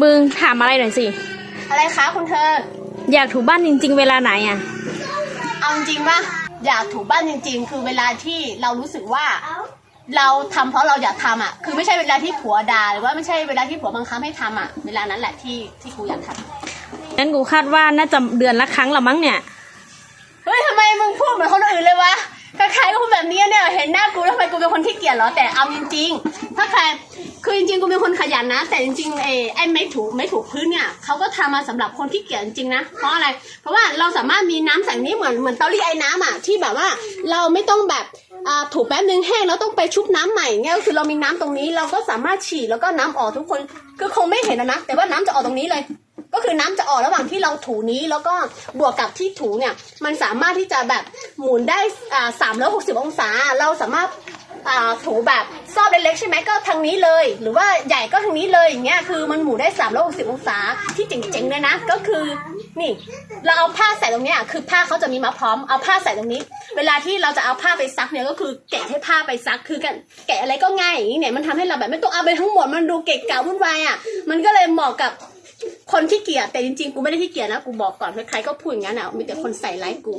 มึงถามอะไรหน่อยสิ อะไรคะคุณเธอ อยากถูบ้านจริง ๆ เวลาไหนอะ เอาจริงๆป่ะอยากถูบ้านจริง ๆ คือเวลาที่เรารู้สึกว่า เราทำเพราะเราอยากทำอะ คือไม่ใช่เวลาที่ผัวด่าหรือว่าไม่ใช่เวลาที่ผัวบังคับให้ทำอะ เวลานั้นแหละที่ที่กูอยากทำงั้นกูคาดว่าน่าจะเดือนละครั้งละมั้งเนี่ยเฮ้ยทำไมมึงพูดเหมือนคนอื่นเลยวะใครๆก็พูดแบบนี้เนี่ยเห็นหน้ากูแล้วทำไมกูเป็นคนที่เกียจเหรอแต่เอาจริงๆถ้าใคร คือจริงๆกูเป็นคนขยันนะ แต่จริงๆไอ้ไอ้ไม้ถูไม้ถูพื้นเนี่ยเขาก็ทำมาสำหรับคนที่เกียจจริงๆนะเพราะอะไร เพราะว่าเราสามารถมีน้ำใส่นี้เหมือนเหมือนเตารีดไอ้น้ำอะที่แบบว่าเราไม่ต้องแบบอ่าถูแป๊บนึงแห้งแล้วต้องไปชุบน้ำใหม่เงี้ยก็คือเรามีน้ำตรงนี้เราก็สามารถฉีดแล้วก็น้ำออกทุกคนคือคงไม่เห็นนะนะแต่ว่าน้ำจะออกตรงนี้เลย ก็คือน้ำจะออกระหว่างที่เราถูนี้แล้วก็บวกกับที่ถูเนี่ยมันสามารถที่จะแบบหมุนได้อ่าสามร้อยหกสิบองศา เราสามารถ ถูแบบซอบเล็กๆใช่ไหมก็ทางนี้เลย หรือว่าใหญ่ก็ทางนี้เลยอย่างเงี้ยคือมันหมุนได้สามร้อยหกสิบองศาที่เจ๋งๆเลยนะ ก็คือนี่ เราเอาผ้าใส่ตรงเนี้ยคือผ้าเขาจะมีมาพร้อมเอาผ้าใส่ตรงนี้ เวลาที่เราจะเอาผ้าไปซักเนี่ยก็คือแกะให้ผ้าไปซักคือกันแกะอะไรก็ง่ายอย่างนี้เนี่ยมันทำให้เราแบบไม่ต้องเอาไปทั้งหมดมันดูเกะกะวุ่นวายอะมันก็เลยเหมาะกับคนที่เกียจแต่จริงๆ กูไม่ได้ที่เกียจนะ กูบอกก่อนใครๆก็พูดอย่างนั้นอะมีแต่คนใส่ร้ายกู